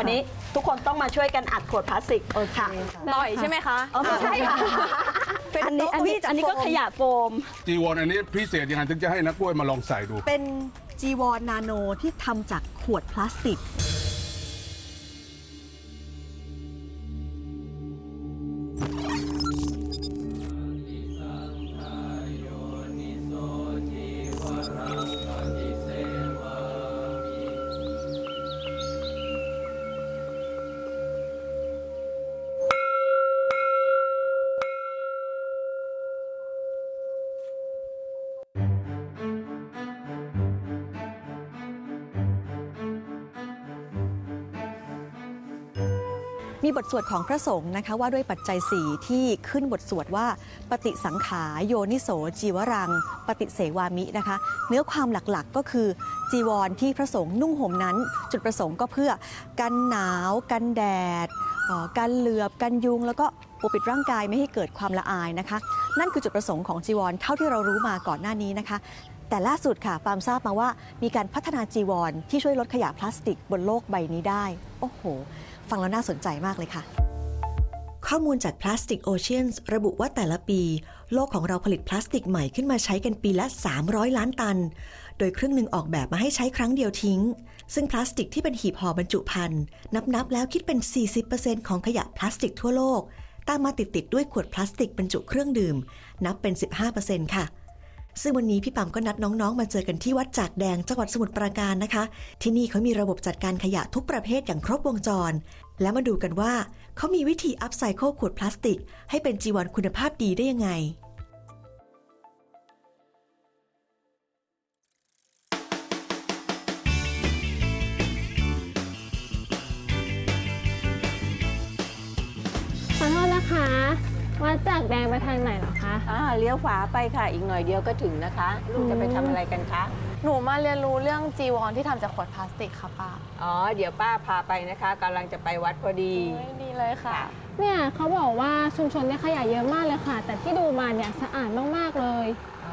วันนี้ทุกคนต้องมาช่วยกันอัดขวดพลาสติกค่ะต่อยใช่ไหมคะเออไม่ใช่ค่ะเป็นอันนี้อันนี้โต๊ะเก้าอี้จากอันนี้ก็โฟมขยะโฟม จีวรอันนี้พิเศษยังไงถึงจะให้นักกล้วยมาลองใส่ดู เป็นจีวรนาโนที่ทำจากขวดพลาสติก มีบทสวดของพระสงฆ์นะคะว่าด้วยปัจจัยสี่ที่ขึ้นบทสวดว่า ปฏิสังขารโยนิโส จีวรัง ปฏิเสวามินะคะ เนื้อความหลักๆก็คือ จีวรที่พระสงฆ์นุ่งห่มนั้น จุดประสงค์ก็เพื่อกันหนาว กันแดดกันเหลือบกันยุง แล้วก็ปกปิดร่างกายไม่ให้เกิดความละอายนะคะ นั่นคือจุดประสงค์ของจีวรเท่าที่เรารู้มาก่อนหน้านี้นะคะแต่ล่าสุดค่ะปามทราบมาว่ามีการพัฒนาจีวรที่ช่วยลดขยะพลาสติกบนโลกใบนี้ได้ โอ้โห ฟังแล้วน่าสนใจมากเลยค่ะ ข้อมูลจาก Plastic Oceans ระบุว่าแต่ละปี โลกของเราผลิตพลาสติกใหม่ขึ้นมาใช้กันปีละ 300 ล้านตัน โดยครึ่งหนึ่งออกแบบมาให้ใช้ครั้งเดียวทิ้ง ซึ่งพลาสติกที่เป็นหีบห่อบรรจุภัณฑ์นับๆแล้วคิดเป็น 40%ของขยะพลาสติกทั่วโลก ตามมาติดติดๆด้วยขวดพลาสติกบรรจุเครื่องดื่ม นับเป็น 15%ค่ะ ซึ่งวันนี้พี่ปั๊มก็นัดน้องๆ มาเจอกันที่วัดจากแดงจังหวัดสมุทรปราการนะคะ ที่นี่เขามีระบบจัดการขยะทุกประเภทอย่างครบวงจร แล้วมาดูกันว่าเขามีวิธีอัพไซเคิลขวดพลาสติก ให้เป็นจีวรคุณภาพดีได้ยังไงขอโทษนะคะวัดจากแดงไปทางไหนเหรอ อ่าเลี้ยวขวาไปค่ะ อีกหน่อยเดียวก็ถึงนะคะ ลูกจะไปทำอะไรกันคะ หนูมาเรียนรู้เรื่องจีวรที่ทำจากขวดพลาสติกค่ะป้าอ๋อ เดี๋ยวป้าพาไปนะคะกำลังจะไปวัดพอดีโอ้ยดีเลยค่ะ เนี่ยเขาบอกว่าชุมชนเนี่ยขยะเยอะมากเลยค่ะ แต่ที่ดูมาเนี่ยสะอาดมากๆเลย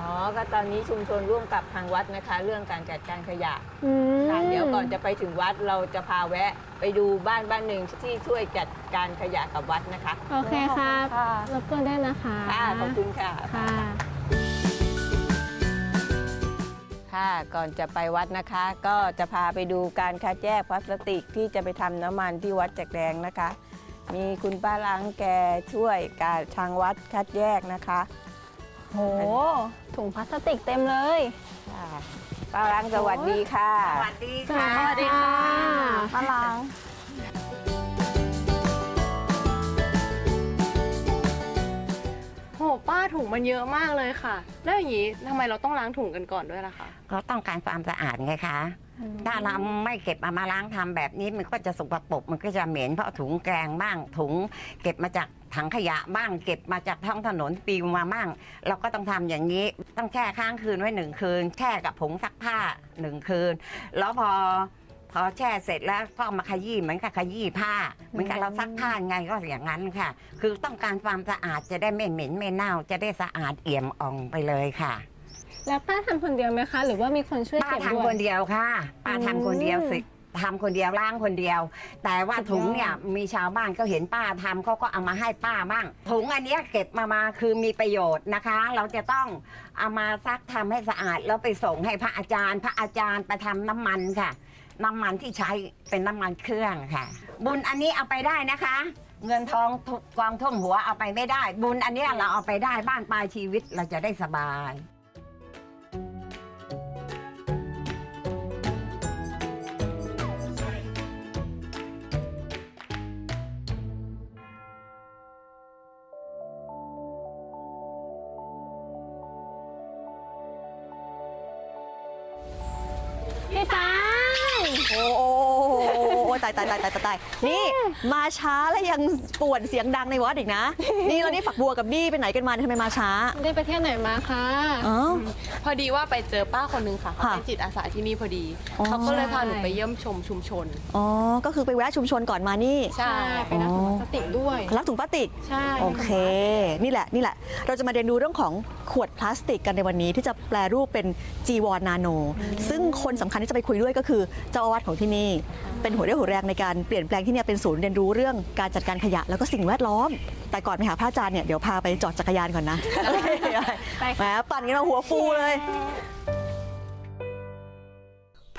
อ๋อ ก็ตอนนี้ชุมชนร่วมกับทางวัดนะคะ เรื่องการจัดการขยะอืมค่ะเดี๋ยวก่อนจะไปถึงวัดเราจะพาแวะ ไปดูบ้านบ้านหนึ่งที่ช่วยจัดการขยะกับวัดนะคะโอเคค่ะขอบคุณค่ะ รบกวนได้วยนะคะค่ะขอบคุณค่ะ ค่ะ ค่ะก่อนจะไปวัดนะคะ ก็จะพาไปดูการคัดแยกพลาสติกที่จะไปทำน้ำมันที่วัดแจกแดงนะคะ มีคุณป้าล้างแกช่วยการทางวัดคัดแยกนะคะ โห ถุงพลาสติกเต็มเลย ค่ะป้าล้างสวัสดีค่ะ สวัสดีสวัสดีค่ะป้าล้างโหป้าถุงมันเยอะมากเลยค่ะ แล้วอย่างนี้ทำไมเราต้องล้างถุงกันก่อนด้วยล่ะคะเขาต้องการความสะอาดไงคะ ถ้าเราไม่เก็บเอามาล้างทำแบบนี้มันก็จะสกปรกมันก็จะเหม็นเพราะถุงแกงบ้างถุง เก็บมาจากถังขยะบ้างเก็บมาจากท้องถนนปลิวมาบ้าง เราก็ต้องทำอย่างนี้ ต้องแช่ค้างคืนไว้หนึ่งคืนแช่กับผงซักผ้าหนึ่งคืน แล้วพอพอแช่เสร็จแล้วก็เอามาขยี้เหมือนกับขยี้ผ้า เหมือนกับเราซักผ้าไงก็อย่างนั้นค่ะ คือต้องการความสะอาดจะได้ไม่เหม็นไม่เน่า จะได้สะอาดเอี่ยมอ่องไปเลยค่ะ แล้วป้าทำคนเดียวไหมคะ หรือว่ามีคนช่วยป้าเก็บด้ทำวคยนเดียวค่ะป้าทำคนเดียวสิทำคนเดียวล้างคนเดียว แต่ว่าสุดยอดถุงเนี่ยมีชาวบ้านก็เห็นป้าทำเขาก็เอามาให้ป้าบ้างถุงอันเนี้ยเก็บมามาคือมีประโยชน์นะคะ เราจะต้องเอามาซักทำให้สะอาดแล้วไปส่งให้พระอาจารย์ พระอาจารย์ไปทำน้ำมันค่ะ น้ำมันที่ใช้เป็นน้ำมันเครื่องค่ะ บุญอันนี้เอาไปได้นะคะ เงินทองทุกกองท่วมหัวเอาไปไม่ได้ บุญอันเนี้ยเราเอาไปได้บ้านปลายชีวิตเราจะได้สบาย โอ้โหตายตายตายตายตายนี่มาช้าแล้วยังป่วนเสียงดังในวัดอีกนะ นี่เรานี่ฝักบัวกับบี้ไปไหนกันมาทำไมมาช้า ได้ไปเที่ยวไหนมาคะอ๋อ พอดีว่าไปเจอป้าคนนึงค่ะเขาค่ะเป็นจิตอาสาที่นี่พอดี อ๋อ เขาก็เลยพาหนูไปเยี่ยมชมชุมชน อ๋อ ก็คือไปแวะชุมชนก่อนมานี่ ใช่ไปรับถุงพลาสติกด้วย รักถุงพลาสติก ใช่โอเค นี่แหละ นี่แหละ เราจะมาเรียนรู้เรื่องของ ขวดพลาสติกกันในวันนี้ที่จะแปลรูปเป็นจีวรนาโน ซึ่งคนสำคัญที่จะไปคุยด้วยก็คือเจ้าอาวาสของที่นี่ เป็นหัวเรี่ยวหัวแรงงในการเปลี่ยนแปลงที่เนี่ยเป็นศูนย์เรียนรู้เรื่องการจัดการขยะแล้วก็สิ่งแวดล้อม แต่ก่อนไปหาพระอาจารย์เนี่ยเดี๋ยวพาไปจอดจักรยานก่อนนะไปแหมปั่นกันเราหัวฟูเลย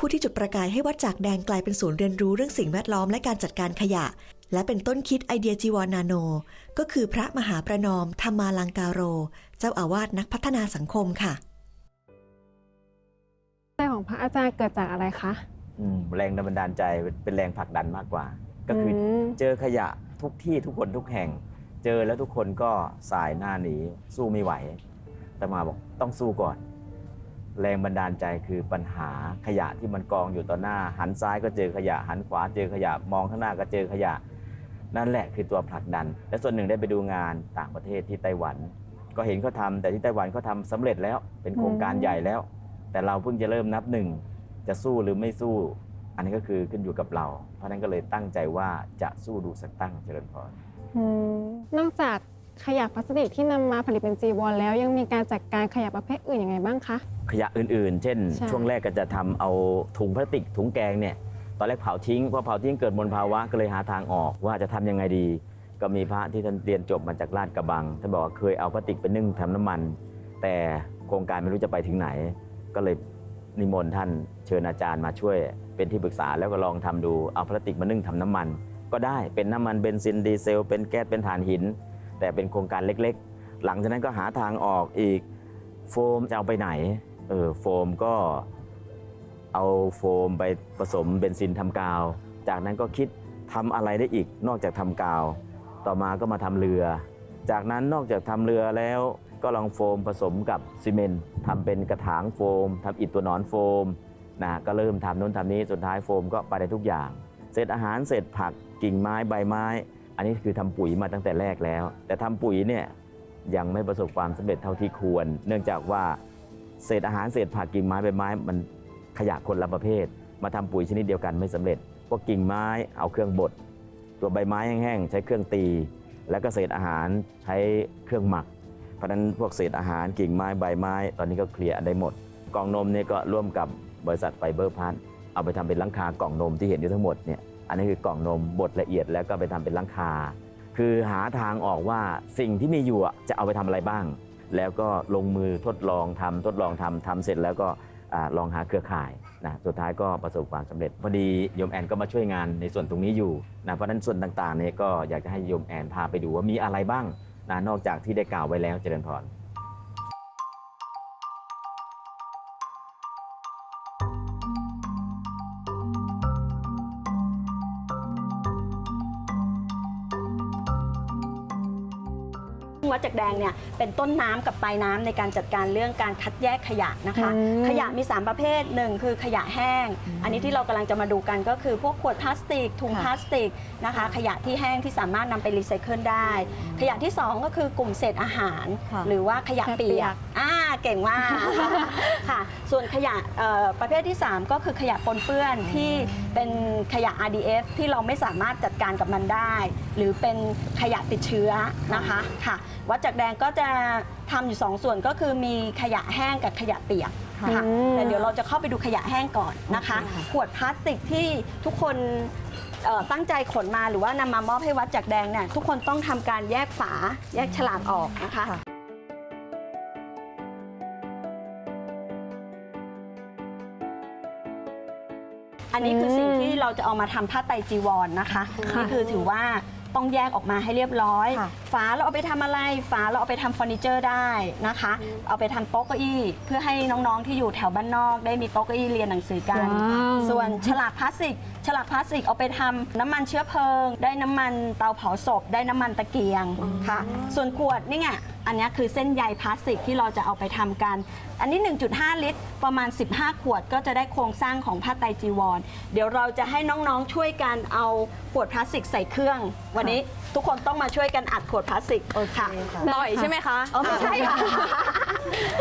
ผู้ที่จุดประกายให้วัดจากแดงกลายเป็นศูนย์เรียนรู้เรื่องสิ่งแวดล้อมและการจัดการขยะ และเป็นต้นคิดไอเดียจีวรนาโน ก็คือพระมหาประนอมธรรมาลังการโร เจ้าอาวาสนักพัฒนาสังคมค่ะใจของพระอาจารย์เกิดจากอะไรคะอืมแรงบันดาลใจเป็นแรงผลักดันมากกว่า ก็คืออมเจอขยะทุกที่ทุกคนทุกแห่ง เจอแล้วทุกคนก็สายหน้าหนีสู้ไม่ไหวแต่มาบอกต้องสู้ก่อน แรงบันดาลใจคือปัญหาขยะที่มันกองอยู่ต่อหน้า หันซ้ายก็เจอขยะ หันขวาเจอขยะมองข้างหน้าก็เจอขยะ นั่นแหละคือตัวผลักดัน และส่วนหนึ่งได้ไปดูงานต่างประเทศที่ไต้หวัน ก็เห็นเขาทำแต่ที่ไต้หวันเขาทำสำเร็จแล้วเป็นโครงการใหญ่แล้ว แต่เราเพิ่งจะเริ่มนับหนึ่งจะสู้หรือไม่สู้ อันนี้ก็คือขึ้นอยู่กับเรา เพราะนั้นก็เลยตั้งใจว่าจะสู้ดูสักตั้งเจริญพรนอกจาก ขยะพลาสติกที่นำมาผลิตเป็นจีวรแล้ว ยังมีการจัดการขยะประเภทอื่นยังไงบ้างคะ ขยะอื่นๆ เช่น ใช่ช่วงแรกก็จะทำเอาถุงพลาสติกถุงแกงเนี่ยตอนแรกเผาทิ้งพอเผาทิ้งเกิดมลภาวะก็เลยหาทางออกว่าจะทำยังไงดี ก็มีพระที่ท่านเรียนจบมาจากลาดกระบังท่านบอกว่าเคยเอาพลาสติกไปนึ่งทำน้ำมัน แต่โครงการไม่รู้จะไปถึงไหน ก็เลยนิมนต์ท่านเชิญอาจารย์มาช่วยเป็นที่ปรึกษาแล้วก็ลองทำดูเอาพลาสติกมานึ่งทำน้ำมัน ก็ได้เป็นน้ำมันเบนซินดีเซล เป็นแก๊สเป็นถ่านหิน แต่เป็นโครงการเล็กๆ หลังจากนั้นก็หาทางออกอีกโฟมจะเอาไปไหนเออโฟมก็เอาโฟมไปผสมเบนซินทำกาว จากนั้นก็คิดทำอะไรได้อีกนอกจากทำกาว ต่อมาก็มาทำเรือ จากนั้นนอกจากทำเรือแล้วก็ลองโฟมผสมกับซีเมนต์ทำเป็นกระถางโฟมทำอิฐตัวหนอนโฟมนะก็เริ่มทำโน้นทำนี้สุดท้ายโฟมก็ไปได้ทุกอย่าง เศษอาหารเศษผักกิ่งไม้ใบไม้ อันนี้คือทำปุ๋ยมาตั้งแต่แรกแล้ว แต่ทำปุ๋ยเนี่ยยังไม่ประสบความสำเร็จเท่าที่ควร เนื่องจากว่าเศษอาหารเศษผักกิ่งไม้ใบไม้ มันขยะคนละประเภท มาทำปุ๋ยชนิดเดียวกันไม่สำเร็จพวกกิ่งไม้เอาเครื่องบดตัวใบไม้แห้งๆใช้เครื่องตี แล้วก็เศษอาหารใช้เครื่องหมัก เพราะนั้นพวกเศษอาหารกิ่งไม้ใบไม้ ตอนนี้ก็เคลียร์ได้หมด กล่องนมเนี่ยก็ร่วมกับบริษัทไฟเบอร์พัทเอาไปทำเป็นลังคากล่องนมที่เห็นอยู่ทั้งหมดเนี่ย อันนี้คือกล่องนมบดละเอียดแล้วก็ไปทำเป็นลังคา คือหาทางออกว่าสิ่งที่มีอยู่จะเอาไปทำอะไรบ้าง แล้วก็ลงมือทดลองทำทดลองทำทำเสร็จแล้วก็ลองหาเครือข่ายนะสุดท้ายก็ประสบความสำเร็จพอดีโยมแอนก็มาช่วยงานในส่วนตรงนี้อยู่นะเพราะฉะนั้นส่วนต่างๆเนี่ยก็อยากจะให้โยมแอนพาไปดูว่ามีอะไรบ้างนะนอกจากที่ได้กล่าวไว้แล้วเจริญพร วัดจากแดงเนี่ยเป็นต้นน้ำกับปลายน้ำในการจัดการเรื่องการคัดแยกขยะนะคะอืมขยะมี 3 ประเภทหนึ่งคือขยะแห้ง อันนี้ที่เรากำลังจะมาดูกันก็คือพวกขวดพลาสติกถุงค่ะพลาสติกนะคะ ขยะที่แห้งที่สามารถนำไปรีไซเคิลได้ ขยะที่ 2 ก็คือกลุ่มเศษอาหารค่ะหรือว่าขยะเปียกอ่าเก่งมากค่ะ ส่วนขยะเอ่อประเภทที่ 3 ก็คือขยะปนเปื้อนที่เป็นขยะ RDF ที่เราไม่สามารถจัดการกับมันได้ หรือเป็นขยะติดเชื้อนะคะค่ะ วัดจากแดงก็จะทำอยู่2ส่วนก็คือมีขยะแห้งกับขยะเปียกค่ะอืมแต่เดี๋ยวเราจะเข้าไปดูขยะแห้งก่อนนะคะขวดพลาสติกที่ทุกคนเอ่อตั้งใจขนมาหรือว่านำมามอบให้วัดจากแดงเนี่ยทุกคนต้องทำการแยกฝาแยกฉลากออกนะคะ ค่ะ อันนี้คือสิ่งอืมที่เราจะเอามาทำผ้าไตรจีวรนะคะค่ะนี่คือถือว่าต้องแยกออกมาให้เรียบร้อย ค่ะ ฝาเราเอาไปทำอะไร ฝาเราเอาไปทำเฟอร์นิเจอร์ได้นะคะ เอาไปทำโต๊ะเก้าอี้ เพื่อให้น้องๆที่อยู่แถวบ้านนอก ได้มีโต๊ะเก้าอี้เรียนหนังสือกัน ว้าวส่วนฉลากพลาสติก ฉลากพลาสติกเอาไปทำน้ำมันเชื้อเพลิง ได้น้ำมันเตาเผาศพ ได้น้ำมันตะเกียงค่ะ ส่วนขวดนี่ไง อันนี้คือเส้นใยพลาสติกที่เราจะเอาไปทำกัน อันนี้ 1.5 ลิตร ประมาณ 15 ขวดก็จะได้โครงสร้างของผ้าไตรจีวร เดี๋ยวเราจะให้น้องๆช่วยกันเอาขวดพลาสติกใส่เครื่อง วันนี้ทุกคนต้องมาช่วยกันอัดขวดพลาสติกค่ะ ต่อยใช่ไหมคะเออไม่ใช่ค่ะ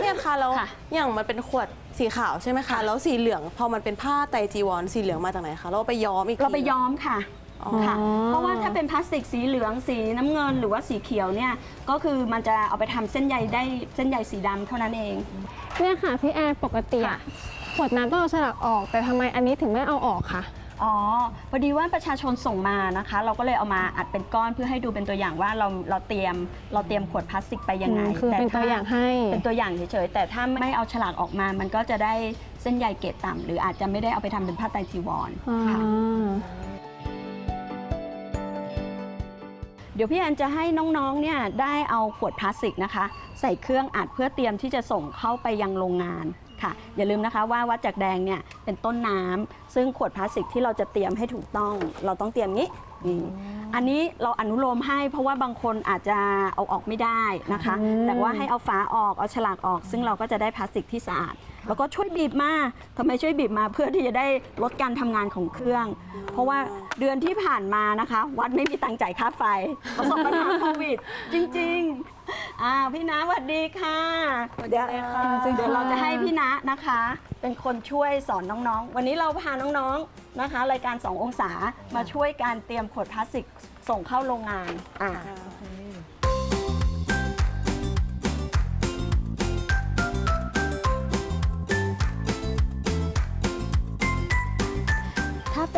เนี่ยค่ะแล้วค่ะ อย่างมันเป็นขวดสีขาวใช่ไหมคะ แล้วสีเหลืองพอมันเป็นผ้าไตรจีวรสีเหลืองมาจากไหนคะ เราไปย้อมอีกที เราไปย้อมค่ะ อ๋อค่ะเพราะว่าถ้าเป็นพลาสติกสีเหลืองสีน้ำเงินหรือว่าสีเขียวเนี่ยก็คือมันจะเอาไปทำเส้นใยได้เส้นใยสีดำเท่านั้นเอง เนี่ยค่ะพี่แอนปกติอะขวดน้ำต้องเอาฉลากออก แต่ทำไมอันนี้ถึงไม่เอาออกคะ อ๋อพอดีว่าประชาชนส่งมานะคะ เราก็เลยเอามาอัดเป็นก้อนเพื่อให้ดูเป็นตัวอย่างว่าเราเราเตรียมเราเตรียมขวดพลาสติกไปยังไงอืมคือเป็นถ้ตัวอย่างให้ เป็นตัวอย่างเฉยๆแต่ถ้าไม่เอาฉลากออกมา มันก็จะได้เส้นใยเกรดต่ำหรืออาจจะไม่ได้เอาไปทำเป็นผ้าไตรจีวรอ่าค่ะ เดี๋ยวพี่แอนจะให้น้องๆเนี่ยได้เอาขวดพลาสติกนะคะ ใส่เครื่องอัดเพื่อเตรียมที่จะส่งเข้าไปยังโรงงานค่ะ อย่าลืมนะคะว่าวัดจากแดงเนี่ยเป็นต้นน้ำซึ่งขวดพลาสติกที่เราจะเตรียมให้ถูกต้อง เราต้องเตรียมงี้นี่อันนี้เราอนุโลมให้เพราะว่าบางคนอาจจะเอาออกไม่ได้นะคะอืมแต่ว่าให้เอาฝาออกเอาฉลากออก ซึ่งเราก็จะได้พลาสติกที่สะอาด แล้วก็ช่วยบีบมาทำไมช่วยบีบมาเพื่อที่จะได้ลดการทำงานของเครื่อง เพราะว่าเดือนที่ผ่านมานะคะ วัดไม่มีตังค์จ่ายค่าไฟประสบปัญหาโควิด จริงๆอ่าพี่นะสวัสดีค่ะเดี๋ยวเดี๋ยวเราจะให้พี่นะนะคะ เป็นคนช่วยสอนน้องๆ วันนี้เราพาน้องๆนะคะ รายการ 2 องศามาช่วยการเตรียมขวดพลาสติกส่งเข้าโรงงานอ่าถ้า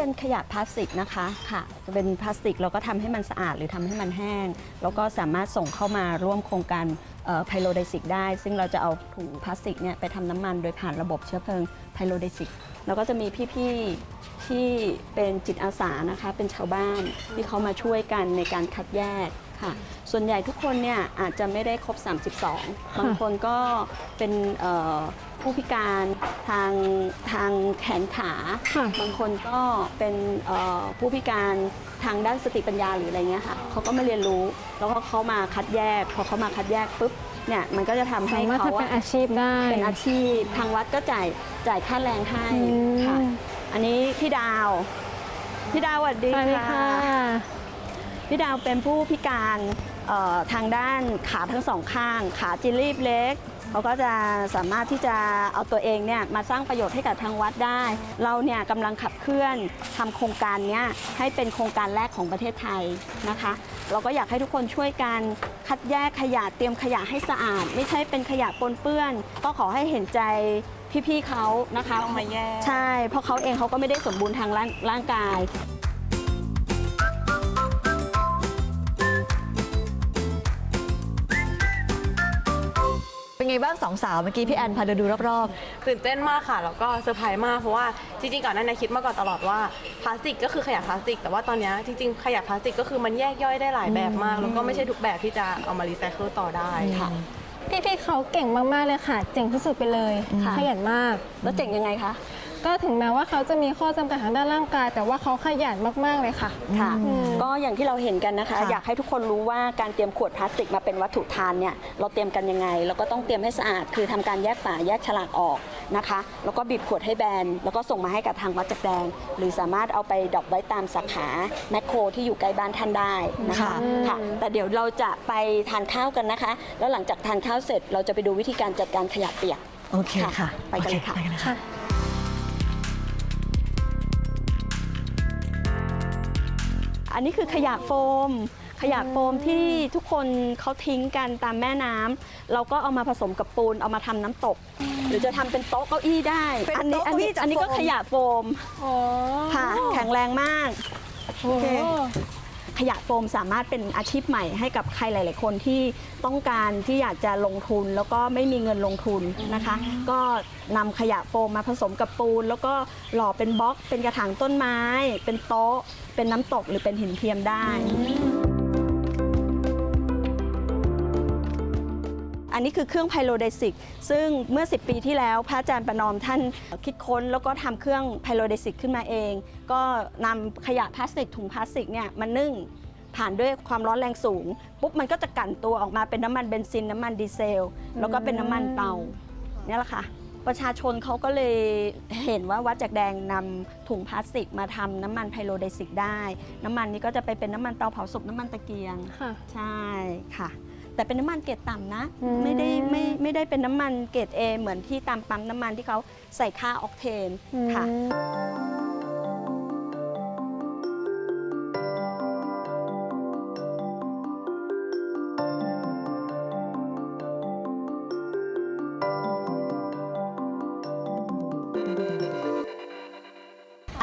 เป็นขยะพลาสติกนะคะค่ะ จะเป็นพลาสติกเราก็ทำให้มันสะอาดหรือทำให้มันแห้ง แล้วก็สามารถส่งเข้ามาร่วมโครงการไพโลไดซิกได้ ซึ่งเราจะเอาถุงพลาสติกเนี่ยไปทำน้ำมันโดยผ่านระบบเชื้อเพลิงไพโลไดซิกแล้วก็จะมีพี่ๆที่เป็นจิตอาสานะคะ เป็นชาวบ้านที่เขามาช่วยกันในการคัดแยกค่ะส่วนใหญ่ทุกคนเนี่ยอาจจะไม่ได้ครบ 32 บางคนก็เป็น ผู้พิการทางทางแขนขา ค่ะ บางคนก็เป็นเอ่อผู้พิการทางด้านสติปัญญาหรืออะไรเงี้ยค่ะเขาก็มาเรียนรู้ แล้วก็เขามาคัดแยก พอเขามาคัดแยกปุ๊บเนี่ยมันก็จะทำให้สามารถเขาทำเป็นอะอาชีพได้ เป็นอาชีพทางวัดก็จ่ายจ่ายค่าแรงให้อืม ค่ะ อันนี้พี่ดาวพี่ดาวสวัสดีสวัสดีค่ะพี่ดาวเป็นผู้พิการเอ่อทางด้านขาทั้งสองข้าง ขาจิรีบเล็ก เขาก็จะสามารถที่จะเอาตัวเองเนี่ยมาสร้างประโยชน์ให้กับทางวัดได้ เราเนี่ยกำลังขับเคลื่อนทำโครงการเนี้ยให้เป็นโครงการแรกของประเทศไทยนะคะ เราก็อยากให้ทุกคนช่วยกันคัดแยกขยะเตรียมขยะให้สะอาด ไม่ใช่เป็นขยะปนเปื้อน ก็ขอให้เห็นใจพี่ๆเขานะคะต้องมาแยกใช่เพราะเขาเองเขาก็ไม่ได้สมบูรณ์ทางร่างร่างกาย ไงบ้างสองสาวเมื่อกี้พี่แอนพาเดินดูรอบ ตื่นเต้นมากค่ะ แล้วก็เซอร์ไพรส์มากเพราะว่าจริงๆก่อนหน้านี้คิดมาก่อนตลอดว่าพลาสติกก็คือขยะพลาสติก แต่ว่าตอนเนี้ยจริงๆขยะพลาสติกก็คือมันแยกย่อยได้หลายแบบมาก แล้วก็ไม่ใช่ทุกแบบที่จะเอามารีไซเคิลต่อได้ค่ะ พี่ๆเขาเก่งมากๆเลยค่ะ เจ๋งที่สุดไปเลยค่ะขยันมาก แล้วเจ๋งยังไงคะ ก็ถึงแม้ว่าเขาจะมีข้อจำกัดทางด้านร่างกาย แต่ว่าเขาขยันมากๆเลยค่ะ ค่ะอืมก็อย่างที่เราเห็นกันนะคะ ค่ะอยากให้ทุกคนรู้ว่าการเตรียมขวดพลาสติกมาเป็นวัตถุทานเนี่ยเราเตรียมกันยังไงแล้วก็ต้องเตรียมให้สะอาด คือทำการแยกฝาแยกฉลากออกนะคะ แล้วก็บีบขวดให้แบนแล้วก็ส่งมาให้กับทางวัดจักแดง หรือสามารถเอาไปดรอกไว้ตามสาขาแมคโครที่อยู่ใกล้บ้านท่านได้นะคะค่ะ ค่ะ แต่เดี๋ยวเราจะไปทานข้าวกันนะคะ แล้วหลังจากทานข้าวเสร็จเราจะไปดูวิธีการจัดการขยะเปียกๆโอเคค่ะไปกันเลยค่ะ โอไปกันเลยค่ะ อันนี้คือขยะโฟม ขยะโฟมที่ทุกคนเขาทิ้งกันตามแม่น้ำเราก็เอามาผสมกับปูนเอามาทำน้ำตก หรือจะทำเป็นโต๊ะเก้าอี้ได้ เป็นอันี้โต๊ะอันี้เก้าอี้จากอันนี้ก็โฟม ขยะโฟม อ๋อค่ะ แข็งแรงมาก โอ้โห ขยะโฟมสามารถเป็นอาชีพใหม่ให้กับใครหลาย ๆ คนที่ต้องการที่อยากจะลงทุนแล้วก็ไม่มีเงินลงทุนนะคะ ก็นำขยะโฟมมาผสมกับปูน แล้วก็หล่อเป็นบล็อก เป็นกระถางต้นไม้ เป็นโต๊ะ เป็นน้ำตกหรือเป็นหินเทียมได้อั นนี้คือเครื่องไพโลไดซิกซึ่งเมื่อ 10 ปีที่แล้วพระอาจารย์ประนอมท่านคิดค้น แล้วก็ทำเครื่องไพโลไดซิกขึ้นมาเอง ก็นำขยะพลาสติกถุงพลาสติกเนี่ยมานึ่งผ่านด้วยความร้อนแรงสูง ปุ๊บมันก็จะกั่นตัวออกมาเป็นน้ำมันเบนซิน น้ำมันดีเซล แล้วก็เป็นน้ำมันเตาเนี่ยแหละค่ะประชาชนเขาก็เลยเห็นว่าวัดจากแดงนำถุงพลาสติกมาทำน้ำมันไพโลไดซิกได้ น้ำมันนี้ก็จะไปเป็นน้ำมันเตาเผาศพน้ำมันตะเกียงค่ะใช่ค่ะ แต่เป็นน้ำมันเกรดต่ำนะ อืม ไม่ได้ไม่ไม่ได้เป็นน้ำมันเกรด A เหมือนที่ตามปั๊มน้ำมันที่เขาใส่ค่าออกเทนค่ะ อืม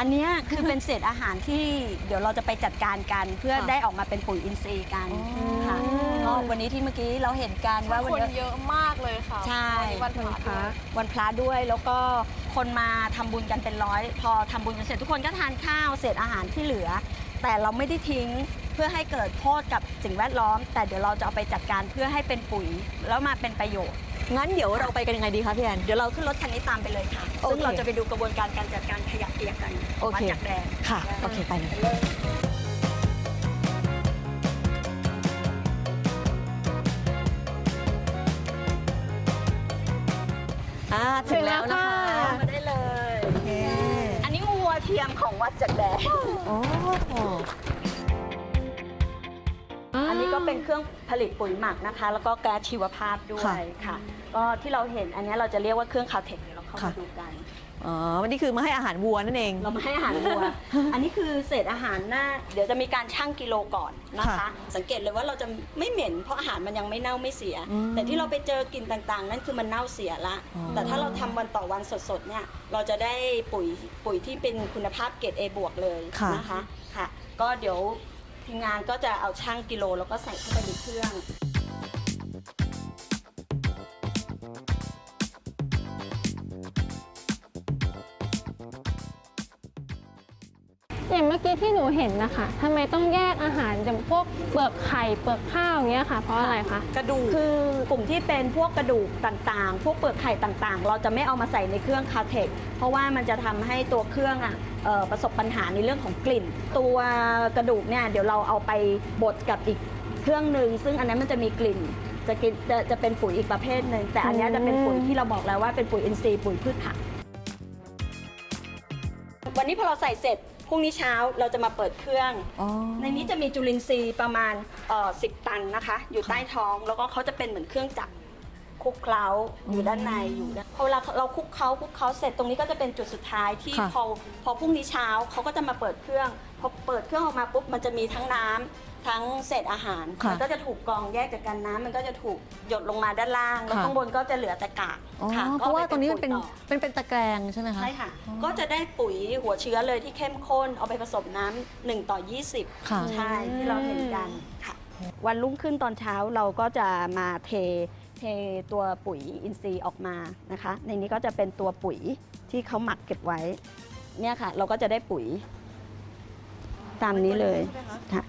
นเนี้ยคือเป็นเศษอาหารที่เดี๋ยวเราจะไปจัดการกัน เพื่อค่ะได้ออกมาเป็นปุ๋ยอินทรีย์กันอ๋ อค่ะก็วันนี้ที่เมื่อกี้เราเห็นกันว่าวันคนนี้ เยอะมากเลยค่ะใช่ วันนี้วันพระด้วยวันพระด้วยแล้วก็คนมาทำบุญกันเป็นร้อย พอทำบุญกันเสร็จทุกคนก็ทานข้าวเศษอาหารที่เหลือ แต่เราไม่ได้ทิ้งเพื่อให้เกิดโทษกับสิ่งแวดล้อม แต่เดี๋ยวเราจะเอาไปจัดการเพื่อให้เป็นปุ๋ยแล้วมาเป็นประโยชน์ งั้นเดี๋ยวเราไปกันยังไงดีคะพี่แอน เดี๋ยวเราขึ้นรถคันนี้ตามไปเลยค่ะ โอเคซึ่งเราจะไปดูกระบวนการการจัดการขยะเปียกกันโอเควัดจากแดงค่ะ โอเคไปเลยอ่า ถึงแล้วนะคะ มาได้เลย อันนี้วัวเทียมของวัดจากแดงโอ้โหอันนี้ก็เป็นเครื่องผลิตปุ๋ยหมักนะคะ แล้วก็แก๊สชีวภาพด้วยค่ะค่ะก็ที่เราเห็นอันนี้เราจะเรียกว่าเครื่องคาวเทคเดี๋ยวเราเข้าค่ะมาดูกัน อ๋อวันนี้คือมาให้อาหารวัวนั่นเอง เรามาให้อาหารวัว อันนี้คือเศษอาหารหน้า เดี๋ยวจะมีการชั่งกิโลก่อนนะคะ ค่ะสังเกตเลยว่าเราจะไม่เหม็น เพราะอาหารมันยังไม่เน่าไม่เสีย อืมแต่ที่เราไปเจอกลิ่นต่างๆ นั่นคือมันเน่าเสียละ อ๋อ แต่ถ้าเราทำวันต่อวันสดๆเนี่ย เราจะได้ปุ๋ยปุ๋ยที่เป็นคุณภาพเกรด A บวกเลยนะคะ ค่ะ ก็เดี๋ยวทีมงานก็จะเอาชั่งกิโลแล้วก็ใส่เข้าไปในเครื่อง กี้ที่หนูเห็นนะคะทำไมต้องแยกอาหารอย่างพวกเปลือกไข่เปลือกข้าวอย่างเงี้ยค่ะ เพราะอะไรคะ กระดูกคือกลุ่มที่เป็นพวกกระดูกต่างๆ พวกเปลือกไข่ต่างๆ เราจะไม่เอามาใส่ในเครื่องคาเทคเพราะว่ามันจะทำให้ตัวเครื่องอะเอ่อประสบปัญหาในเรื่องของกลิ่น ตัวกระดูกเนี่ยเดี๋ยวเราเอาไปบดกับอีกเครื่องหนึ่งซึ่งอันนั้นมันจะมีกลิ่น จะกินจะจะเป็นปุ๋ยอีกประเภทหนึ่งแต่อันเนี้ยจะเป็นปุ๋ยที่เราบอกแล้วว่าเป็นปุ๋ยอินทรีย์ปุ๋ยพืชผัก วันนี้พอเราใส่เสร็จ พรุ่งนี้เช้าเราจะมาเปิดเครื่อง อ๋อ ในนี้จะมีจุลินทรีย์ประมาณเอ่อ10ตันนะคะ อยู่ใต้ท้องแล้วก็เขาจะเป็นเหมือนเครื่องจักรคลุกเคล้าอยู่ด้านในอยู่ด้านพอเวลาเราคลุกเคล้าคลุกเคล้าเสร็จตรงนี้ก็จะเป็นจุดสุดท้ายที่ค่ะ พอพอพรุ่งนี้เช้าเขาก็จะมาเปิดเครื่องพอเปิดเครื่องออกมาปุ๊บมันจะมีทั้งน้ำ ทั้งเศษอาหารค่ะมันก็จะถูกกรองแยกจากกันน้ำมันก็จะถูกหยดลงมาด้านล่างแล้วค่ะ ข้างบนก็จะเหลือแต่กากอ๋อค่ะเพราะว่าตรงนี้มันเป็นก็อาไเป็นเป็นตะแกรงใช่ไหมปุ๋ยต่อคะ ใช่ค่ะก็จะได้ปุ๋ยหัวเชื้อเลยที่เข้มข้นเอาไปผสมน้ำหนึ่งต่อ20ค่ะใช่ที่เราเห็นกันค่ะ วันรุ่งขึ้นตอนเช้าเราก็จะมาเทเทตัวปุ๋ยอินทรีย์ออกมานะคะ ในนี้ก็จะเป็นตัวปุ๋ยที่เขาหมักเก็บไว้เนี่ยค่ะ เราก็จะได้ปุ๋ยตามนี้เลย ค่ะ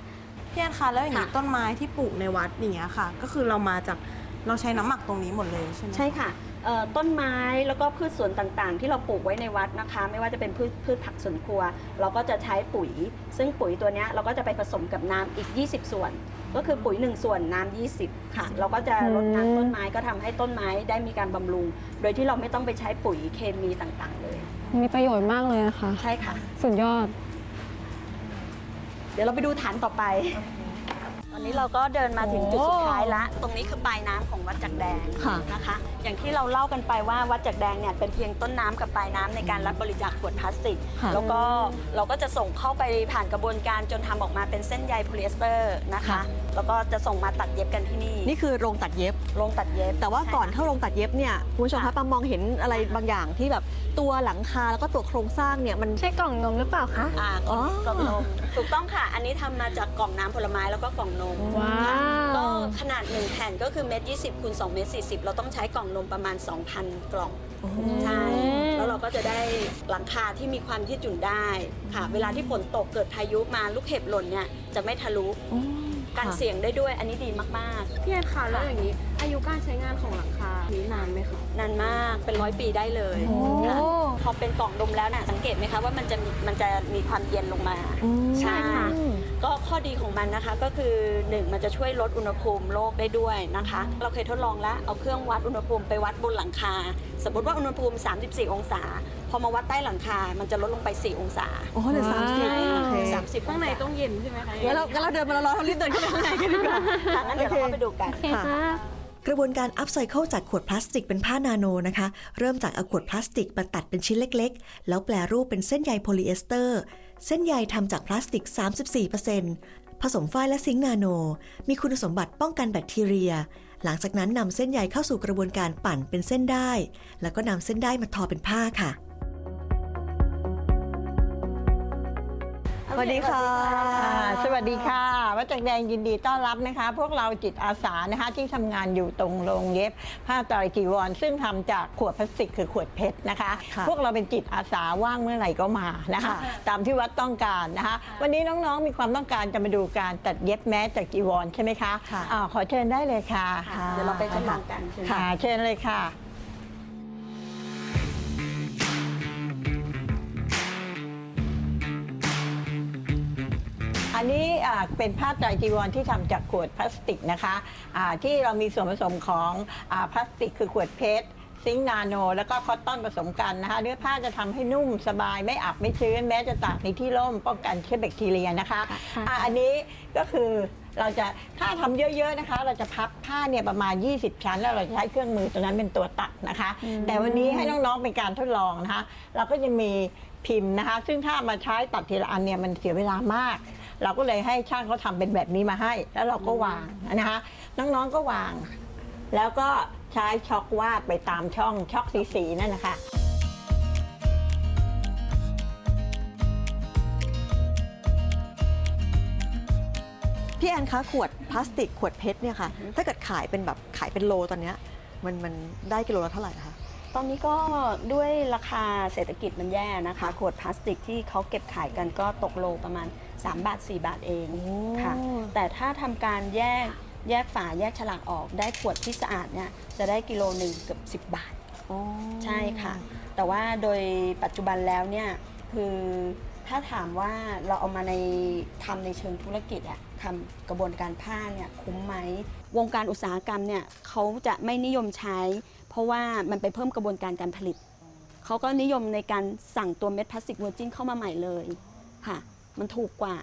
พี่แอนคะแล้วอย่างนี้ค่ะ ต้นไม้ที่ปลูกในวัดอย่างเงี้ยค่ะ ก็คือเรามาจากเราใช้น้ำหมักตรงนี้หมดเลยใช่ไหม ใช่ค่ะเอ่อต้นไม้แล้วก็พืชสวนต่างๆ ที่เราปลูกไว้ในวัดนะคะ ไม่ว่าจะเป็นพืชพืชผักสวนครัว เราก็จะใช้ปุ๋ย ซึ่งปุ๋ยตัวเนี้ยเราก็จะไปผสมกับน้ำอีก 20 ส่วน ก็คือปุ๋ย 1 ส่วนน้ำ20 ค่ะ เราก็จะรดน้ำต้นไม้ก็ทำให้ต้นไม้ได้มีการบำรุง โดยที่เราไม่ต้องไปใช้ปุ๋ยเคมีต่างๆ เลย มีประโยชน์มากเลยนะคะ ใช่ค่ะ สุดยอดเดี๋ยวเราไปดูฐานต่อไป ตอนนี้เราก็เดินมาถึงจุดสุดท้ายละตรงนี้คือปลายน้ำของวัดจักแดงค่ะ นะคะ อย่างที่เราเล่ากันไปว่าวัดจักแดงเนี่ยเป็นเพียงต้นน้ำกับปลายน้ำในการรับบริจาคขวดพลาสติก ค่ะ แล้วก็เราก็จะส่งเข้าไปผ่านกระบวนการจนทำออกมาเป็นเส้นใยโพลีเอสเตอร์นะคะแล้วก็จะส่งมาตัดเย็บกันที่นี่นี่คือโรงตัดเย็บ โรงตัดเย็บ แต่ว่าก่อนใช่เข้าโรงตัดเย็บเนี่ยคุณผู้ชมคะปังมองเห็นอะไรบางอย่างที่แบบตัวหลังคาแล้วก็ตัวโครงสร้างเนี่ยมันใช่กล่องนมหรือเปล่าคะอ่าอ๋อกล่องนมถูกต้องค่ะ อันนี้ทำมาจากกล่องน้ำผลไม้แล้วก็กล่องนมว้าวค่ะก็ขนาด1แผ่นก็คือเม็ดยี่สิบคูณ2เม็ด40เราต้องใช้กล่องนมประมาณ 2,000 กล่องใช่แล้วเราก็จะได้หลังคาที่มีความยืดหยุ่นได้ค่ะ เวลาที่ฝนตกเกิดพายุมาลูกเห็บหล่นเนี่ยจะไม่ทะลุ กันเสียงได้ด้วยอันนี้ดีมาก พี่แอนคะแล้วอย่างนี้ อายุการใช้งานของหลังคานี้นานไหมคะ ๆ นานมากเป็นร้อยปีได้เลยค่ะพอเป็นกล่องนมแล้วน่ะสังเกตไหมคะว่ามันจะมีมันจะมีความเย็นลงมา ใช่ค่ะ ก็ข้อดีของมันนะคะก็คือ 1 มันจะช่วยลดอุณหภูมิโลกได้ด้วยนะคะ เราเคยทดลองแล้วเอาเครื่องวัดอุณหภูมิไปวัดบนหลังคา สมมติว่าอุณหภูมิ 34 องศา พอมาวัดใต้หลังคา มันจะลดลงไป 4 องศาโอ้เหลือสามสิบว้าวโอเคสามสิบข้างในต้องเย็นใช่ไหมคะงั้นเรางั้นเราเดินมาแล้วเรารีบเดินเข้าไปข้างในกันดีกว่าค่ะงั้นเดี๋ยวเราเข้าไปดูกันโอเคค่ะ กระบวนการอัพไซเคิลจากขวดพลาสติกเป็นผ้านาโนนะคะ เริ่มจากเอาขวดพลาสติกมาตัดเป็นชิ้นเล็กๆ แล้วแปลรูปเป็นเส้นใยโพลีเอสเตอร์ เส้นใยทำจากพลาสติก 34%ผสมฝ้ายและซิงค์นาโน มีคุณสมบัติป้องกันแบคทีเรีย หลังจากนั้นนำเส้นใยเข้าสู่กระบวนการปั่นเป็นเส้นได้ แล้วก็นำเส้นได้มาทอเป็นผ้าค่ะ วัสดีค่ะอ่าสวัสดีค่ะ วัดจักรแดงยินดีต้อนรับนะคะ พวกเราจิตอาสานะคะที่ทำงานอยู่ตรงโรงเย็บผ้าไตรจีวร ซึ่งทำจากขวดพลาสติกคือขวดเพชรนะคะค่ะพวกเราเป็นจิตอาสาว่างเมื่อไหร่ก็มานะคะค่ะตามที่วัดต้องการนะคะ วันนี้น้องๆมีความต้องการจะมาดูการตัดเย็บแมสจากจีวรใช่ไหมคะค่ะอ่าขอเชิญได้เลยค่ะเดี๋ยวเราไปทดลองกันใช่ไหมค่ะ เชิญเลยค่ะ อันนี้อ่าเป็นผ้าไตรจีวรที่ทำจากขวดพลาสติกนะคะอ่าที่เรามีส่วนผสมของอาพลาสติกคือขวดเพชร ซิงค์นาโน แล้วก็คอตตอนผสมกันนะคะเนื้อผ้าจะทำให้นุ่มสบายไม่อับไม่ชื้น แม้จะตากในที่ร่มป้องกันเชื้อแบคทีเรียนะคะอ่าอันนี้ก็คือเราจะถ้าทำเยอะๆนะคะ เราจะพับผ้าเนี่ยประมาณ 20 ชั้น แล้วเราจะใช้เครื่องมือตัวนั้นเป็นตัวตัดนะคะ แต่วันนี้ให้น้องๆเป็นการทดลองนะคะ เราก็จะมีพิมพ์นะคะ ซึ่งถ้ามาใช้ตัดทีละอันเนี่ยมันเสียเวลามาก เราก็เลยให้ช่างเขาทำเป็นแบบนี้มาให้ แล้วเราก็วางนะคะน้องๆก็วาง แล้วก็ใช้ช็อกวาดไปตามช่องช็อกสีๆนั่นนะคะ พี่แอนคะขวดพลาสติกขวดเพชรเนี่ยค่ะ ถ้าเกิดขายเป็นแบบขายเป็นโลตอนเนี้ยมันมันได้กิโลละเท่าไหร่คะ ตอนนี้ก็ด้วยราคาเศรษฐกิจมันแย่นะคะ ขวดพลาสติกที่เขาเก็บขายกันก็ตกโลประมาณ 3 บาท 4 บาทเองค่ะ แต่ถ้าทำการแยกแยกฝาแยกฉลากออกได้ขวดที่สะอาดเนี่ยจะได้กิโลหนึ่งเกือบ10 บาทใช่ค่ะ แต่ว่าโดยปัจจุบันแล้วเนี่ยคือถ้าถามว่าเราเอามาในทำในเชิงธุรกิจอะทำกระบวนการผ้าเนี่ยคุ้มไหมวงการอุตสาหกรรมเนี่ยเขาจะไม่นิยมใช้ เพราะว่ามันไปเพิ่มกระบวนการการผลิตเขาก็นิยมในการสั่งตัวเม็ดพลาสติกเวอร์จินเข้ามาใหม่เลยค่ะ มันถูกกว่า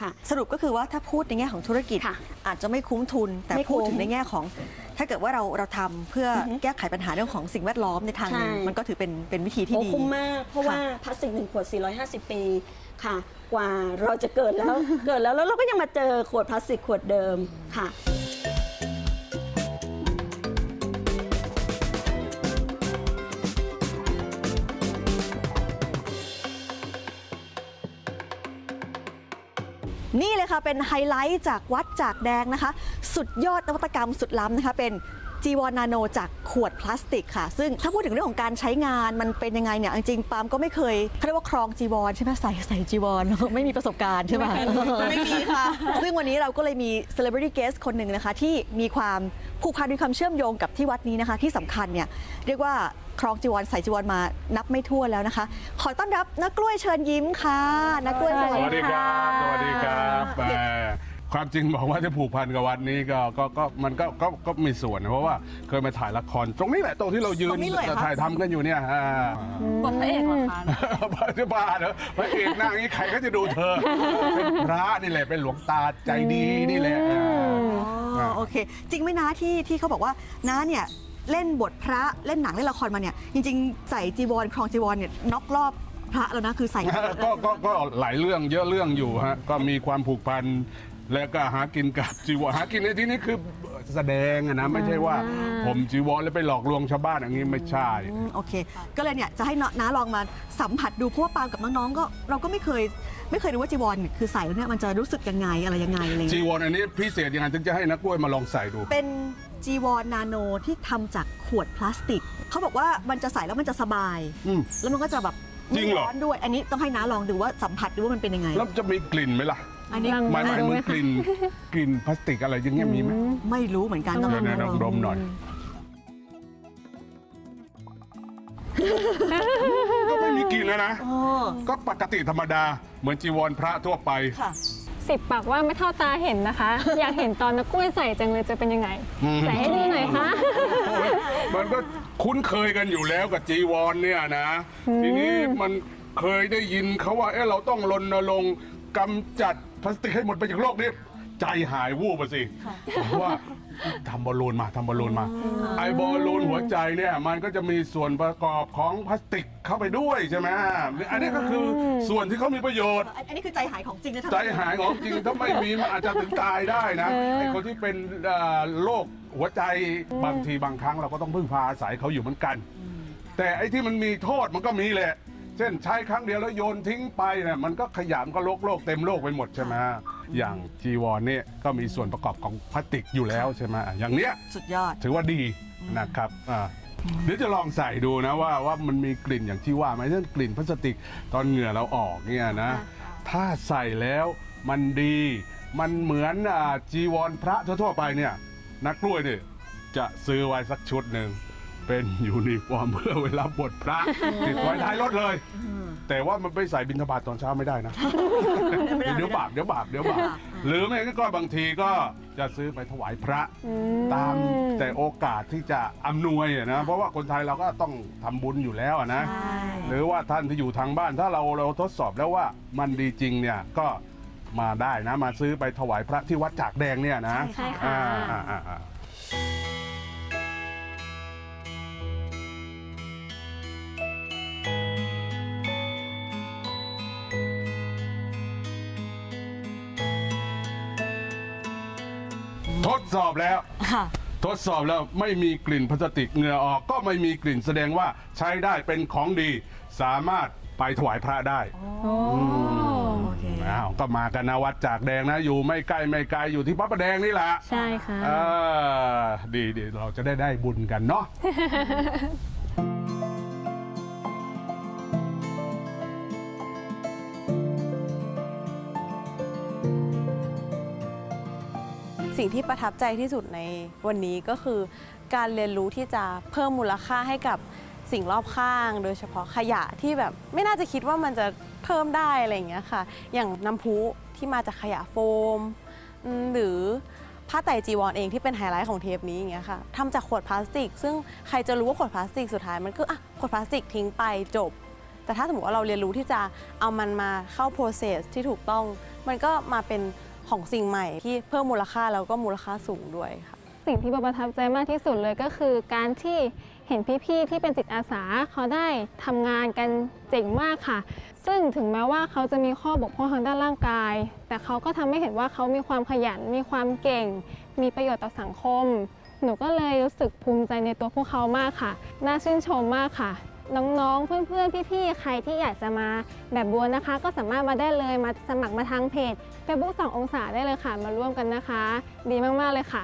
ค่ะ สรุปก็คือว่าถ้าพูดในแง่ของธุรกิจอาจจะไม่คุ้มทุน แต่ไม่คุ้พูดมถึงในแง่ของ ถ้าเกิดว่าเราเราทำเพื่อออฮึแก้ไขปัญหาเรื่องของสิ่งแวดล้อมในทางหนึงใช่ มันก็ถือเป็นเป็นวิธีที่โอ้ดี คุ้มมาก เพราะว่าพลาสติกหนึ่งขวด 450 ปีค่ะ กว่าเราจะเกิดแล้ว เกิดแล้วแล้วเราก็ยังมาเจอขวดพลาสติกขวดเดิมค่ะ นี่เลยค่ะเป็นไฮไลท์จากวัดจากแดงนะคะ สุดยอดนวัตกรรมสุดล้ำนะคะเป็นจีวรนาโนจากขวดพลาสติกค่ะ ซึ่งถ้าพูดถึงเรื่องของการใช้งานมันเป็นยังไงเนี่ย จริงๆปาล์มก็ไม่เคยเขาเรียกว่าครองจีวรใช่ไหมใส่ใส่จีวรไม่มีประสบการณ์ใช่ไหมไม่มีค่ะ ซึ่งวันนี้เราก็เลยมี celebrity guest คนหนึ่งนะคะ ที่มีความผูกพันมีความเชื่อมโยงกับที่วัดนี้นะคะ ที่สำคัญเนี่ยเรียกว่า ครองจีวรใส่จีวรมานับไม่ถ้วนแล้วนะคะ ขอต้อนรับนักกล้วยเชิญยิ้มค่ะนักกล้วยสวัสดีครับสวัสดีครับแหมความจริงบอกว่าจะผูกพันกับวัดนี้ก็ก็ก็มันก็ก็ก็มีส่วนนะเพราะว่าเคยมาถ่ายละคร ตรงนี้แหละตรงที่เรายืตนรงนี้เลยเหรอคะ ถ่ายทำกันอยู่เนี่ยอ่าบทพระเอกเหรอคะบ้าจะบ้าเหรอพระเอกนั่งอย่างนี้ใครก็จะดูเธอเป็นพระนี่แหละเป็นหลวงตาใจดีนี่แหละอ่า อ๋อโอเค จริงไหมนะที่ที่เขาบอกว่าน้าเนี่ย เล่นบทพระเล่นหนังเล่นละครมาเนี่ยจริงๆ ใส่จีวรครองจีวรเนี่ยน็อกรอบพระแล้วนะคือใส่ก็ก็ก็หลายเรื่องเยอะเรื่องอยู่ฮะก็มีความผูกพันแล้วก็หากินกับจีวรหากินในที่นี้คือแสดงอะนะไม่ใช่ว่า ผมจีวรแล้วไปหลอกลวงชาวบ้านอย่างนี้ไม่ใช่ อืมโอเค ก็เลยเนี่ยจะให้น้าลองมาสัมผัสดูเพราะว่าปาล์มกับน้องๆก็เราก็ไม่เคยไม่เคยรู้ว่าจีวรเนี่ยคือใส่แล้วเนี่ยมันจะรู้สึกยังไงอะไรยังไงอะไรจีเงี้ยวรอันนี้พิเศษยังไงถึงจะให้นักกล้วยมาลองใส่ดู เป็น จีวรนาโนที่ทำจากขวดพลาสติก เขาบอกว่ามันจะใส่แล้วมันจะสบาย อืม แล้วมันก็จะแบบจริงเหรอไม่ร้อนด้วย อันนี้ต้องให้น้าลองดูว่าสัมผัสดูว่ามันเป็นยังไง แล้วจะมีกลิ่นไหมล่ะอันนี้หมายหมายมึงกลิ่นกลิ่นพลาสติกอะไรอย่างเงี้ยมีไหมไม่รู้เหมือนกันต้องเดี๋ยวๆลองดมหน่อยก็ไม่มีกลิ่นแล้วนะอ๋อก็ปกติธรรมดาเหมือนจีวรพระทั่วไป ค่ะ สิบปากว่าไม่เท่าตาเห็นนะคะ อยากเห็นตอนนักกล้วยใส่จังเลยจะเป็นยังไงอืมใส่ให้ดูหน่อยค่ะ มันก็คุ้นเคยกันอยู่แล้วกับจีวรเนี่ยนะ ทีนี้มันเคยได้ยินเขาว่าเอ๊ะเราต้องรณรงค์กำจัดพลาสติกให้หมดไปจากโลกนี้ ใจหายวูบไปสิเพราะว่า ทำบอลลูนมาทำบอลลูนมา ไอบอลลูนหัวใจเนี่ยมันก็จะมีส่วนประกอบของพลาสติกเข้าไปด้วยใช่ไหมอันนี้ก็คือส่วนที่เขามีประโยชน์ อันนี้คือใจหายของจริงนะท่านใจหายของจริงถ้าไม่มีมันอาจจะถึงตายได้นะไอ้คนที่เป็นเอ่อโรคหัวใจบางทีบางครั้งเราก็ต้องพึ่งพาอาศัยเขาอยู่เหมือนกัน แต่ไอ้ที่มันมีโทษมันก็มีแหละ เช่นใช้ครั้งเดียวแล้วโยนทิ้งไปเนี่ยมันก็ขยะมันก็โลกโลกเต็มโลกไปหมดใช่ไหมอย่างจีวรเนี่ยก็มีส่วนประกอบของพลาสติกอยู่แล้วใช่ไหมอย่างเนี้ยสุดยอด ถือว่าดีนะครับอ่าเดี๋ยวจะลองใส่ดูนะว่าว่ามันมีกลิ่นอย่างที่ว่าไหมเช่นกลิ่นพลาสติกตอนเหงื่อเราออกเนี่ยนะ ถ้าใส่แล้วมันดี มันเหมือนอ่าจีวรพระทั่วๆไปเนี่ยนักกล้วยเนี่ยจะซื้อไว้สักชุดหนึ่ง เป็นยูนิฟอร์มเพื่อเวลาบทพระติดไว้ท้ายรถเลย แต่ว่ามันไปใส่บิณฑบาตตอนเช้าไม่ได้นะ เดี๋ยวบาปเดี๋ยวบาปเดี๋ยวบาปหรือไม่งั้นก็บางทีก็จะซื้อไปถวายพระ ตามแต่โอกาสที่จะอำนวยอะนะ เพราะว่าคนไทยเราก็ต้องทำบุญอยู่แล้วอะนะ หรือว่าท่านที่อยู่ทางบ้านถ้าเราเราทดสอบแล้วว่ามันดีจริงเนี่ยก็มาได้นะ มาซื้อไปถวายพระที่วัดจากแดงเนี่ยนะใช่ค่ะ อ่าอ่าอ่า ทดสอบแล้วทดสอบแล้วไม่มีกลิ่นพลาสติกเหงื่อออกก็ไม่มีกลิ่นแสดงว่าใช้ได้เป็นของดี สามารถไปถวายพระได้โอ้โอเค อ้าวก็มากันนะวัดจากแดงนะอยู่ไม่ใกล้ไม่ไกลอยู่ที่พระประแดงนี่แหละ ใช่ค่ะ เออดีดีเราจะได้ได้บุญกันเนาะ สิ่งที่ประทับใจที่สุดในวันนี้ก็คือ การเรียนรู้ที่จะเพิ่มมูลค่าให้กับสิ่งรอบข้าง โดยเฉพาะขยะที่แบบไม่น่าจะคิดว่ามันจะเพิ่มได้อะไรอย่างเงี้ยค่ะ อย่างน้ำพุที่มาจากขยะโฟม หรือผ้าไตรจีวรเองที่เป็นไฮไลท์ของเทปนี้อย่างเงี้ยค่ะทำจากขวดพลาสติก ซึ่งใครจะรู้ว่าขวดพลาสติกสุดท้ายมันก็อะขวดพลาสติกทิ้งไปจบ แต่ถ้าสมมติว่าเราเรียนรู้ที่จะเอามันมาเข้า process ที่ถูกต้อง มันก็มาเป็น ของสิ่งใหม่ที่เพิ่มมูลค่าแล้วก็มูลค่าสูงด้วยค่ะ สิ่งที่ประทับใจมากที่สุดเลยก็คือการที่เห็นพี่ๆที่เป็นจิตอาสาเขาได้ทำงานกันเจ๋งมากค่ะ ซึ่งถึงแม้ว่าเขาจะมีข้อบกพร่องทางด้านร่างกาย แต่เขาก็ทำให้เห็นว่าเขามีความขยัน มีความเก่ง มีประโยชน์ต่อสังคม หนูก็เลยรู้สึกภูมิใจในตัวพวกเขามากค่ะ น่าชื่นชมมากค่ะ น้องๆ เพื่อนๆ พี่ๆ ใครที่อยากจะมาแบบบัวนะคะ ก็สามารถมาได้เลยมาสมัครมาทางเพจ Facebook 2องศาได้เลยค่ะ มาร่วมกันนะคะ ดีมากๆเลยค่ะ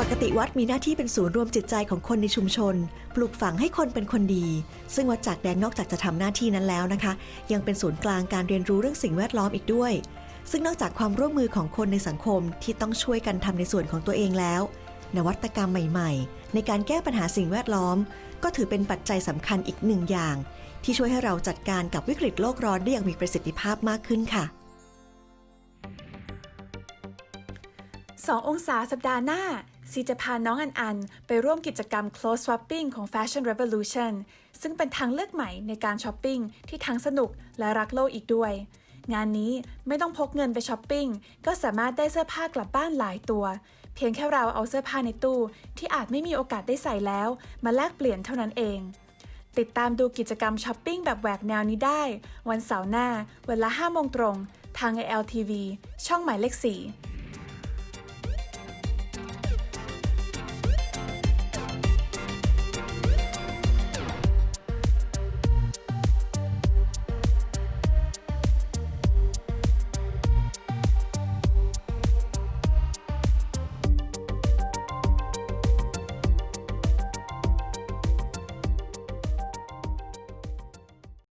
ปกติวัดมีหน้าที่เป็นศูนย์รวมจิตใจของคนในชุมชน ปลูกฝังให้คนเป็นคนดี ซึ่งวัดจากแดงนอกจากจะทำหน้าที่นั้นแล้วนะคะ ยังเป็นศูนย์กลางการเรียนรู้เรื่องสิ่งแวดล้อมอีกด้วย ซึ่งนอกจากความร่วมมือของคนในสังคมที่ต้องช่วยกันทำในส่วนของตัวเองแล้ว นวัตกรรมใหม่ๆ ในการแก้ปัญหาสิ่งแวดล้อม ก็ถือเป็นปัจจัยสำคัญอีกหนึ่งอย่าง ที่ช่วยให้เราจัดการกับวิกฤตโลกร้อนได้อย่างมีประสิทธิภาพมากขึ้นค่ะ2องศาสัปดาห์หน้าซีจะพาน้องอันอัน ไปร่วมกิจกรรม Close Swapping ของ Fashion Revolution ซึ่งเป็นทางเลือกใหม่ในการช้อปปิ้งที่ทั้งสนุกและรักโลกอีกด้วย งานนี้ไม่ต้องพกเงินไปช้อปปิ้งก็สามารถได้เสื้อผ้ากลับบ้านหลายตัว พียงแค่เราเอาเสื้อผ้าในตู้ ที่อาจไม่มีโอกาสได้ใส่แล้ว มาแลกเปลี่ยนเท่านั้นเอง ติดตามดูกิจกรรมช้อปปิ้งแบบแหวกแนวนี้ได้ วันเสาร์หน้า เวลา5โมงตรง ทาง ALTV ช่องหมายเลข 4